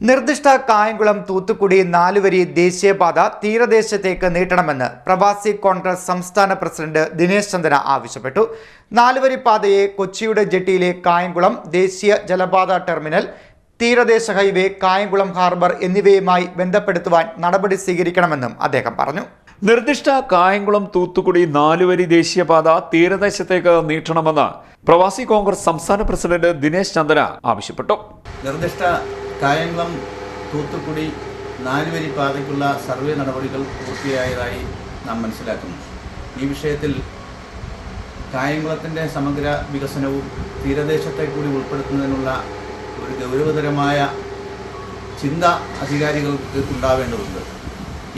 നിർദ്ദിഷ്ട കായംകുളം തൂത്തുക്കുടി നാലുവരി ദേശീയപാത തീരദേശത്തേക്ക് നീട്ടണമെന്ന് പ്രവാസി കോൺഗ്രസ് സംസ്ഥാന പ്രസിഡന്റ് ദിനേശ് ചന്ദ്ര ആവശ്യപ്പെട്ടു. നാലുവരി പാതയെ കൊച്ചിയുടെ ജെട്ടിയിലെ കായംകുളം ദേശീയ ജലപാത ടെർമിനൽ തീരദേശ ഹൈവേ കായംകുളം ഹാർബർ എന്നിവയുമായി ബന്ധപ്പെടുത്തുവാൻ നടപടി സ്വീകരിക്കണമെന്നും അദ്ദേഹം പറഞ്ഞു. നിർദ്ദിഷ്ട കായംകുളം തൂത്തുക്കുടി നാലുവരി ദേശീയപാത തീരദേശത്തേക്ക് നീട്ടണമെന്ന് പ്രവാസി കോൺഗ്രസ് സംസ്ഥാന പ്രസിഡന്റ് ദിനേശ് ചന്ദ്ര ആവശ്യപ്പെട്ടു. നിർദ്ദിഷ്ട കായംകുളം തൂത്തുക്കുടി നാലുവരി പാതയ്ക്കുള്ള സർവേ നടപടികൾ പൂർത്തിയായതായി നാം മനസ്സിലാക്കുന്നു. ഈ വിഷയത്തിൽ കായംകുളത്തിന്റെ സമഗ്ര വികസനവും തീരദേശത്തെ കൂടി ഉൾപ്പെടുത്തുന്നതിനുള്ള ഒരു ഗൗരവതരമായ ചിന്ത അധികാരികൾക്ക് ഉണ്ടാവേണ്ടതുണ്ട്.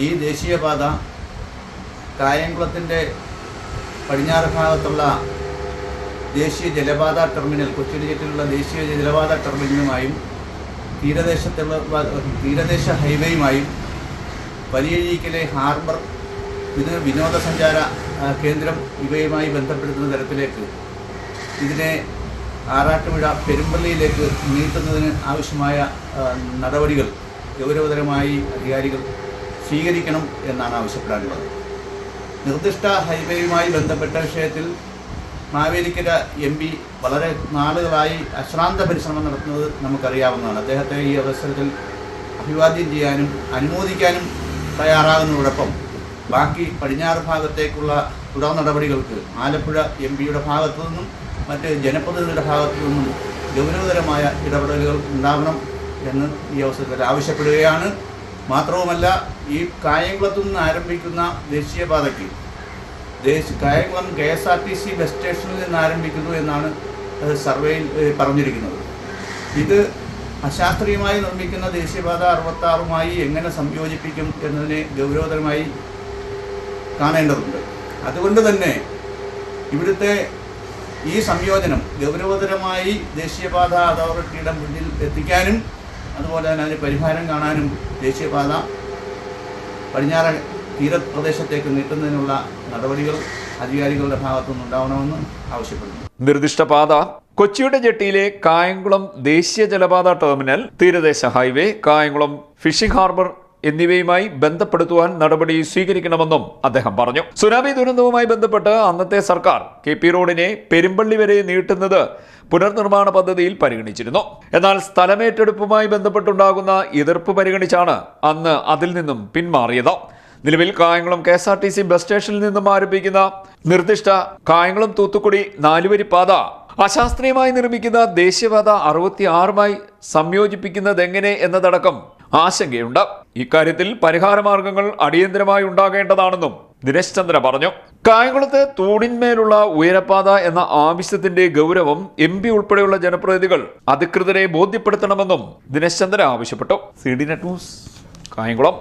ഈ ദേശീയപാത കായംകുളത്തിന്റെ പടിഞ്ഞാറ് ഭാഗത്തുള്ള ദേശീയ ജലപാത ടെർമിനൽ കൊച്ചിയുടെ ചുറ്റിലുള്ള ദേശീയ ജലപാത ടെർമിനലുമായും തീരദേശത്തുള്ള തീരദേശ ഹൈവേയുമായും വലിയഴീക്കിലെ ഹാർബർ ഇത് വിനോദസഞ്ചാര കേന്ദ്രം ഇവയുമായി ബന്ധപ്പെടുത്തുന്ന തരത്തിലേക്ക് ഇതിനെ ആറാട്ടുപുഴ പെരുമ്പള്ളിയിലേക്ക് നീട്ടുന്നതിന് ആവശ്യമായ നടപടികൾ ഗൗരവതരമായി അധികാരികൾ സ്വീകരിക്കണം എന്നാണ് ആവശ്യപ്പെടാനുള്ളത്. നിർദ്ദിഷ്ട ഹൈവേയുമായി ബന്ധപ്പെട്ട വിഷയത്തിൽ മാവേലിക്കര എം പി വളരെ നാളുകളായി അശ്രാന്ത പരിശ്രമം നടത്തുന്നത് നമുക്കറിയാവുന്നതാണ്. അദ്ദേഹത്തെ ഈ അവസരത്തിൽ അഭിവാദ്യം ചെയ്യാനും അനുമോദിക്കാനും തയ്യാറാകുന്നതോടൊപ്പം ബാക്കി പടിഞ്ഞാറ് ഭാഗത്തേക്കുള്ള തുടർ നടപടികൾക്ക് ആലപ്പുഴ എം പിയുടെ ഭാഗത്തു നിന്നും മറ്റ് ജനപ്രതിനിധിയുടെ ഭാഗത്തു നിന്നും ഗൗരവതരമായ ഇടപെടലുകൾ ഉണ്ടാകണം എന്ന് ഈ അവസരത്തിൽ ആവശ്യപ്പെടുകയാണ്. മാത്രവുമല്ല ഈ കായംകുളത്തു നിന്ന് ആരംഭിക്കുന്ന ദേശീയപാതയ്ക്ക് ദേശ Kayamkulam K S R T C bus സ്റ്റേഷനിൽ നിന്ന് ആരംഭിക്കുന്നു എന്നാണ് സർവേയിൽ പറഞ്ഞിരിക്കുന്നത്. ഇത് അശാസ്ത്രീയമായി നിർമ്മിക്കുന്ന ദേശീയപാത അറുപത്താറുമായി എങ്ങനെ സംയോജിപ്പിക്കും എന്നതിനെ ഗൗരവതരമായി കാണേണ്ടതുണ്ട്. അതുകൊണ്ട് തന്നെ ഇവിടുത്തെ ഈ സംയോജനം ഗൗരവതരമായി ദേശീയപാത അതോറിറ്റിയുടെ മുന്നിൽ എത്തിക്കാനും അതുപോലെ തന്നെ അതിന് പരിഹാരം കാണാനും ദേശീയപാത പടിഞ്ഞാറൻ തീരപ്രദേശത്തേക്ക് നീട്ടുന്നതിനുള്ള നടപടികൾ അധികാരികളുടെ ഭാഗത്തുനിന്നുണ്ടാവണമെന്ന് ആവശ്യപ്പെടുന്നു. നിർദ്ദിഷ്ട പാത കൊച്ചിയുടെ ജെട്ടിയിലെ കായംകുളം ദേശീയ ജലപാത ടെർമിനൽ തീരദേശ ഹൈവേ കായംകുളം ഫിഷിംഗ് ഹാർബർ എന്നിവയുമായി ബന്ധപ്പെടുത്തുവാൻ നടപടി സ്വീകരിക്കണമെന്നും അദ്ദേഹം പറഞ്ഞു. സുനാമി ദുരന്തവുമായി ബന്ധപ്പെട്ട് അന്നത്തെ സർക്കാർ കെ പി റോഡിനെ പെരുമ്പള്ളി വരെ നീട്ടുന്നത് പുനർനിർമ്മാണ പദ്ധതിയിൽ പരിഗണിച്ചിരുന്നു. എന്നാൽ സ്ഥലമേറ്റെടുപ്പുമായി ബന്ധപ്പെട്ടുണ്ടാകുന്ന എതിർപ്പ് പരിഗണിച്ചാണ് അന്ന് അതിൽ നിന്നും പിന്മാറിയത്. നിലവിൽ Kayamkulam K S R T C bus സ്റ്റേഷനിൽ നിന്നും ആരംഭിക്കുന്ന നിർദ്ദിഷ്ട കായംകുളം തൂത്തുക്കുടി നാലുവരി പാത അശാസ്ത്രീയമായി നിർമ്മിക്കുന്ന ദേശീയപാത അറുപത്തി ആറുമായി സംയോജിപ്പിക്കുന്നത് എങ്ങനെ എന്നതടക്കം ആശങ്കയുണ്ട്. ഇക്കാര്യത്തിൽ പരിഹാരമാർഗങ്ങൾ അടിയന്തരമായി ഉണ്ടാകേണ്ടതാണെന്നും ദിനേശ് ചന്ദ്ര പറഞ്ഞു. കായംകുളത്ത് തൂണിന്മേലുള്ള ഉയരപ്പാത എന്ന ആവശ്യത്തിന്റെ ഗൗരവം എം പി ഉൾപ്പെടെയുള്ള ജനപ്രതിനിധികൾ അധികൃതരെ ബോധ്യപ്പെടുത്തണമെന്നും ദിനേശ് ചന്ദ്ര ആവശ്യപ്പെട്ടു. C D net news Kayamkulam.